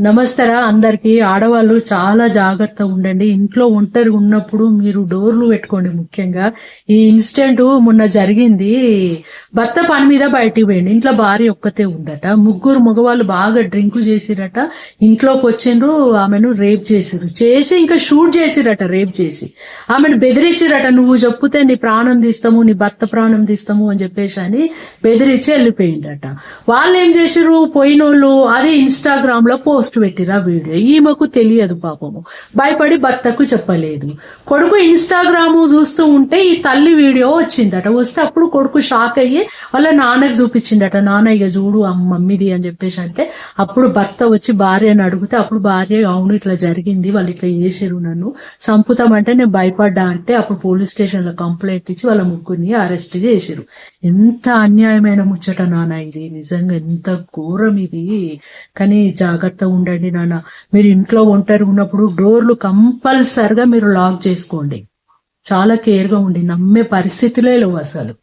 నమస్తరా అందరికి. ఆడవాళ్ళు చాలా జాగ్రత్తగా ఉండండి. ఇంట్లో ఒంటరి ఉన్నప్పుడు మీరు డోర్లు పెట్టుకోండి ముఖ్యంగా. ఈ ఇన్సిడెంట్ మొన్న జరిగింది. భర్త పని మీద బయటికి పోయింది ఇంట్లో భార్య ఒక్కతే ఉందట. ముగ్గురు మగవాళ్ళు బాగా డ్రింక్ చేసిరట. ఇంట్లోకి వచ్చిండ్రు. ఆమెను రేప్ చేసిరు చేసి ఇంకా షూట్ చేసిరట రేప్ చేసి. ఆమెను బెదిరించిరట నువ్వు చెప్పుతే నీ ప్రాణం తీస్తాము నీ భర్త ప్రాణం తీస్తాము అని చెప్పేసి అని బెదిరించి వెళ్ళిపోయిండట. వాళ్ళు ఏం చేసిరు పోయినోళ్ళు అది ఇన్స్టాగ్రామ్లో పోస్ట్ పెట్టిరా వీడియో? ఈమెకు తెలియదు పాపము. భయపడి భర్తకు చెప్పలేదు. కొడుకు ఇన్స్టాగ్రామ్ చూస్తూ ఉంటే ఈ తల్లి వీడియో వచ్చిందట. వస్తే అప్పుడు కొడుకు షాక్ అయ్యి వాళ్ళ నాన్నకి చూపించిండట. నాన్న ఇక చూడు మమ్మీది అని చెప్పేసి అంటే అప్పుడు భర్త వచ్చి భార్యను అడిగితే అప్పుడు భార్య అవును ఇట్లా జరిగింది. వాళ్ళు ఇట్లా చేసిరు నన్ను. సంపుతం అంటే నేను భయపడ్డా అంటే అప్పుడు పోలీస్ స్టేషన్లో కంప్లైంట్ ఇచ్చి వాళ్ళ ముగ్గురిని అరెస్ట్ చేసిరు ఎంత అన్యాయమైన ముచ్చట నాన్న ఇది. నిజంగా ఎంత ఘోరం ఇది. కానీ జాగ్రత్తగా ఉండండి నాన్న. మీరు ఇంట్లో ఒంటరి ఉన్నప్పుడు డోర్లు కంపల్సరిగా మీరు లాక్ చేసుకోండి. చాలా కేర్గా ఉండి నమ్మే పరిస్థితులే లేవు అసలు.